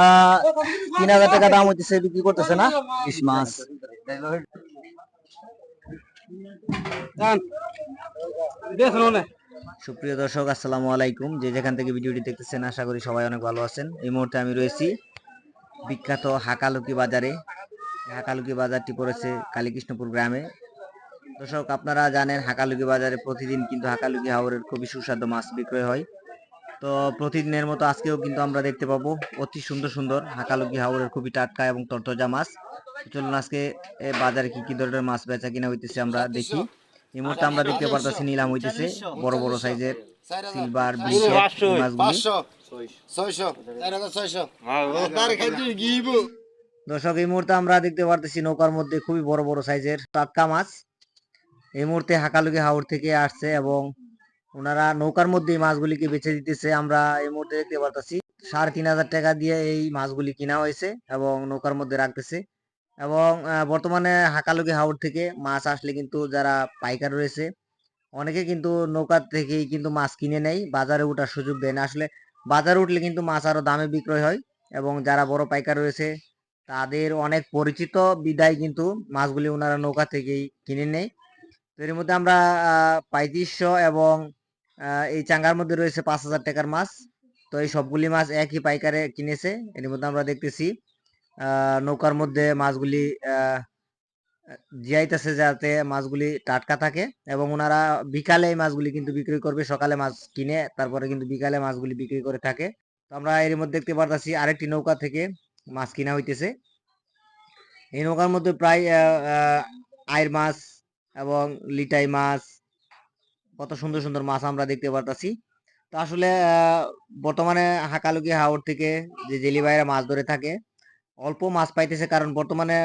আহ, তিন হাজার টাকা দাম হইতেছে বিক্রি করতেছে না? ইস মাছ সুপ্রিয় দর্শক আসসালামু আলাইকুম। যে যেখান থেকে ভিডিওটি দেখতেছেন আশা করি সবাই অনেক ভালো আছেন। এই মুহূর্তে আমি রয়েছি বিখ্যাত হাকালুকি বাজারে। হাকালুকি বাজারটি পড়েছে কালীকৃষ্ণপুর গ্রামে। দর্শক আপনারা জানেন হাকালুকি বাজারে প্রতিদিন কিন্তু হাকালুকি হাওরের খুবই সুস্বাদু মাছ বিক্রয় হয়। তো প্রতিদিনের মতো আজকেও কিন্তু আমরা দেখতে পাবো অতি সুন্দর সুন্দর হাকালুকি হাওরের খুবই টাটকা এবং তরতজা মাছ। চলুন আজকে বাজারে কি কি ধরনের মাছ বেচা কিনা হইতেছে আমরা দেখি। এই মুহূর্তে আমরা দেখতে পারতেছি নিলাম হইতেছে বড় বড় সাইজের সিলভার দর্শক এই মুহূর্তে আমরা দেখতে পারতেছি নৌকার মধ্যে খুবই বড় বড় সাইজের টাটকা মাছ। এই মুহূর্তে হাকালুকি হাওর থেকে আসছে এবং ওনারা নৌকার মধ্যে এই মাছগুলিকে বেছে দিতেছে। আমরা এই মুহূর্তে দেখতে পারতেছি, সাড়ে তিন হাজার টাকা দিয়ে এই মাছগুলি কিনা হয়েছে এবং নৌকার মধ্যে রাখতেছে। এবং বর্তমানে হাকালুকি হাওড় থেকে মাছ আসলে কিন্তু যারা পাইকার রয়েছে, অনেকে কিন্তু নৌকা থেকেই কিন্তু মাছ কিনে নেয়, বাজারে ওঠার সুযোগ দেয় না। আসলে বাজারে উঠলে কিন্তু মাছ আরও দামে বিক্রয় হয় এবং যারা বড় পাইকার রয়েছে, তাদের অনেক পরিচিত বিদায় কিন্তু মাছগুলি ওনারা নৌকা থেকেই কিনে নেয়। তো এর মধ্যে আমরা পঁয়ত্রিশশো এবং এই চাঙ্গার মধ্যে রয়েছে পাঁচ হাজার টাকার মাছ। তো এই সবগুলি মাছ একই পাইকারে কিনেছে। এর মধ্যে আমরা দেখতেছি নৌকার মধ্যে মাছগুলি জিয়াইতেছে যাতে মাছগুলি টাটকা থাকে এবং ওনারা বিকালে এই মাছগুলি কিন্তু বিক্রি করবে, সকালে মাছ কিনে তারপরে কিন্তু বিকালে মাছগুলি বিক্রি করে থাকে। তো আমরা এর মধ্যে দেখতে পারতাছি আরেকটি নৌকা থেকে মাছ কিনা হইতেছে। এই নৌকার মধ্যে প্রায় আইর মাছ এবং লিটাই মাছ কত সুন্দর সুন্দর মাছ আমরা দেখতে পারতাছি। তো আসলে বর্তমানে হাকালুকি হাওর থেকে যে জেলি ভাইরা মাছ ধরে থাকে, অল্প মাছ পাইতেছে কারণ বর্তমানে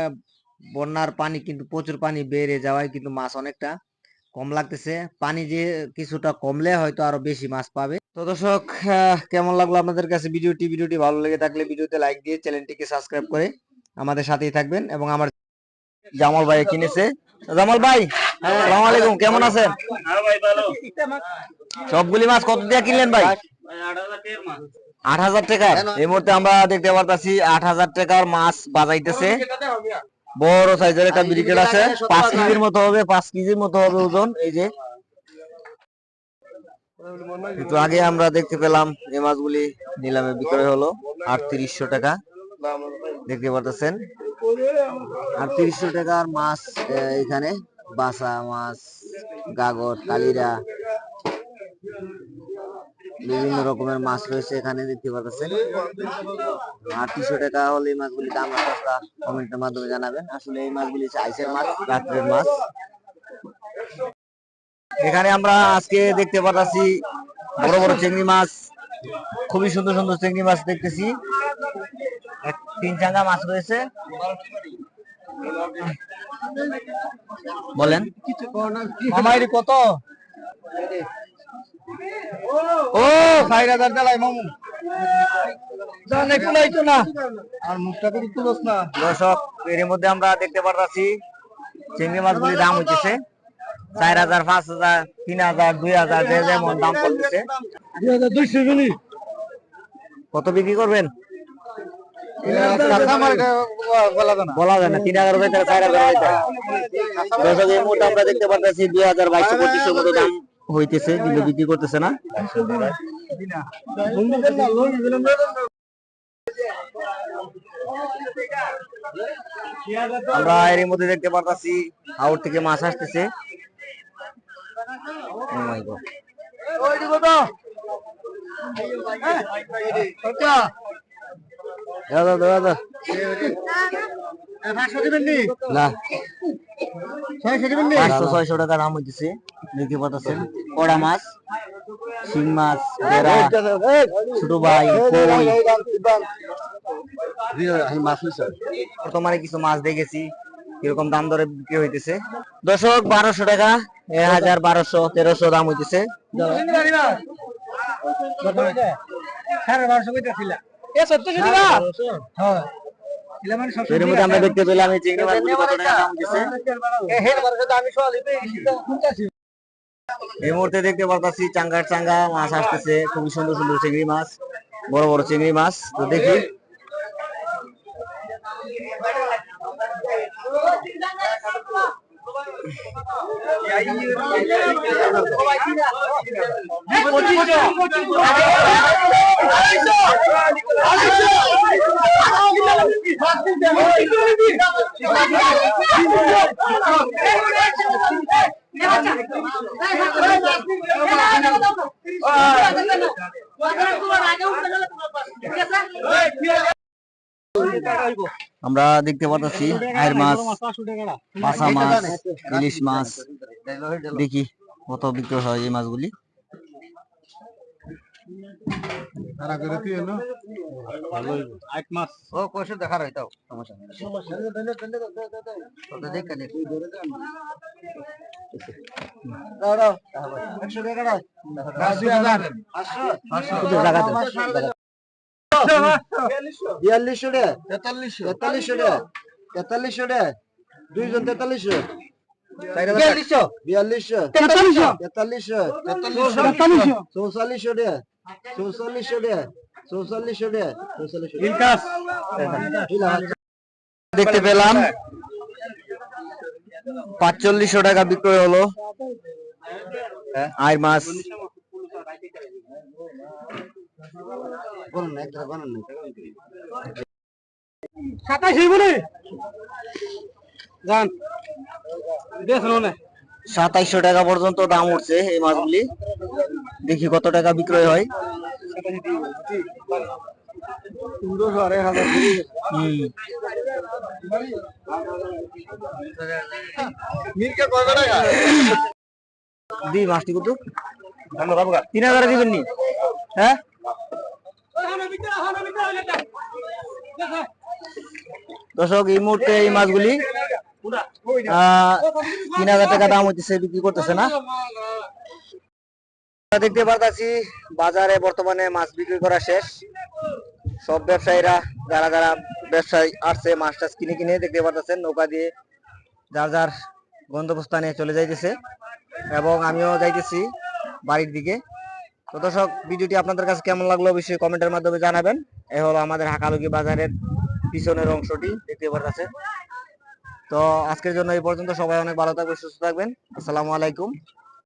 বন্যার পানি কিন্তু, প্রচুর পানি বেড়ে যাওয়ায় কিন্তু মাছ অনেকটা কম লাগতেছে। পানি যে কিছুটা কমলে হয়তো আরও বেশি মাছ পাবে। তো দর্শক কেমন লাগল আপনাদের কাছে ভিডিওটি? ভিডিওটি ভালো লেগে থাকলে ভিডিওতে লাইক দিয়ে চ্যানেলটিকে সাবস্ক্রাইব করে আমাদের সাথেই থাকবেন এবং আমার জামাল ভাই কিনেছে। জামাল ভাই আসসালামু আলাইকুম কেমন আছেন? সবগুলি মাছ কত দিয়ে কিনলেন ভাই? আট হাজার টাকা এই মুহূর্তে আমরা দেখতে পারতাছি আট হাজার টাকার মাছ বাজাইতেছে। বড় সাইজের একটা ব্রিকেট আছে। পাঁচ কেজির মতো হবে পাঁচ কেজির মতো হবে ওজন এই যে। একটু আগে আমরা দেখতে পেলাম এই মাছগুলি নিলামে বিক্রয় হলো আটত্রিশশো টাকা। দেখতে পারতেছেন। আটত্রিশশো টাকার মাছ এখানে। বাসা, মাছ, গাগর, কালিরা, বিভিন্ন রকমের মাছ রয়েছে এখানে, দেখতে পাচ্ছেন আটত্রিশশো টাকা হলে এই মাছগুলি দাম আর সস্তা কমেন্টের মাধ্যমে জানাবেন। আসলে এই মাছগুলি আইসের মাছ, রাত্রের মাছ। এখানে আমরা আজকে দেখতে পাচ্ছি বড় বড় চিংড়ি মাছ, খুবই সুন্দর সুন্দর চিংড়ি মাছ দেখতেছি। তিন চাঙ্গা মাছ রয়েছে। বলেন। আমার কত? ও ষাট হাজার টাকায় মামু। জানে কুলাইতো না। আর মুখটা করে তুলোস না। দর্শক এর মধ্যে আমরা দেখতে পারতাছি চিংড়ি মাছগুলি দাম হইতেছে চার হাজার পাঁচ হাজার তিন হাজার দুই হাজার যে যেমন দাম করতেছে। দুই হাজার দুইশো কত বিক্রি করবেন? বলা যায় না। তিন হাজার হইতে চার হাজার হইতে এই মুহূর্তে আমরা দেখতে পারতাছি দুই হাজার বাইশশো পঁচিশশো মতো দাম হইতেছে কিন্তু বিক্রি করতেছে না। আমরা এর মধ্যে দেখতে পারতাছি আউট থেকে মাছ আসতেছে। Oh my God. দাদা দাদা পাঁচশো না ছয়শো দিবেন নি পাঁচশো ছয়শো টাকা দাম হইতেছে দেখতে পাচ্ছেন কড়া মাছ শিং মাছ বেড়া ছোট ভাই বর্তমানে কিছু মাছ দেখেছি কীরকম দাম দরে বিক্রি হইতেছে দশক বারোশো টাকা এক হাজার বারোশো তেরোশো দাম হইতেছে সাড়ে বারোশো এ সত্যি দিবা হ্যাঁ ছিল মানে সব এর মধ্যে আমরা দেখতে পেলাম এই চিংড়ি মাছগুলি কত টাকা দাম শুনতাছি এই মুহূর্তে দেখতে পারতাছি চাঙ্গার চাঙ্গা মাছ আসতেছে। খুবই সুন্দর সুন্দর চিংড়ি মাছ বড় বড় চিংড়ি মাছ। তো দেখি। আমরা দেখতে পাচ্ছি আয়ের মাছ মাছা মাছ, ইলিশ মাছ। দেখি কত বিক্রয় হয় এই মাছগুলি। তারা করে তুই এলো ভালো হইব আট মাস। ও কষে দেখা তাও। সমস্যা নেই। দেখ কেন দাও দাও। একশো টাকা দাও। আশি হাজার বিয়াল্লিশশো টাকা তেতাল্লিশশো। তেতাল্লিশশো টাকা। তেতাল্লিশশো টাকা। দুইজন তেতাল্লিশশো। বিয়াল্লিশশো। বিয়াল্লিশশো। তেতাল্লিশশো তেতাল্লিশশো। তেতাল্লিশশো। তেতাল্লিশশো। চৌচল্লিশশো টাকা। চৌচল্লিশশো টাকা চৌচল্লিশশো টাকা চৌচল্লিশশো দেখতে পেলাম। পাঁচচল্লিশশো টাকা বিক্রয় হলো। আয় মাছ। সাতাশ যান। দেখল না সাতাইশশো টাকা পর্যন্ত দাম উঠছে এই মাছগুলি। দেখি কত টাকা বিক্রয় হয়। দি মাছটি কত তিন হাজারে দিবেন নি? হ্যাঁ? দর্শক, এই মুহূর্তে এই মাছগুলি তিন হাজার টাকা দাম হচ্ছে বিক্রি করতেছে না। দেখতে পাচ্ছি বাজারে বর্তমানে মাছ বিক্রি করা শেষ। সব ব্যবসায়ীরা, যারা যারা ব্যবসায়ী আসছে, মাছ টাছ কিনে কিনে দেখতে পাচ্ছেন নৌকা দিয়ে যার যার গন্তব্যস্থানে চলে যাইতেছে। এবং আমিও যাইতেছি বাড়ির দিকে। তো দর্শক, ভিডিওটি আপনাদের কাছে কেমন লাগল অবশ্যই কমেন্টের মাধ্যমে জানাবেন। এ হলো আমাদের হাকালুকি বাজারের পিছনের অংশটি, দেখতে পাচ্ছেন তো আজকের জন্য এই পর্যন্ত সবাই অনেক ভালো থাকবেন সুস্থ থাকবেন। আসসালামু আলাইকুম।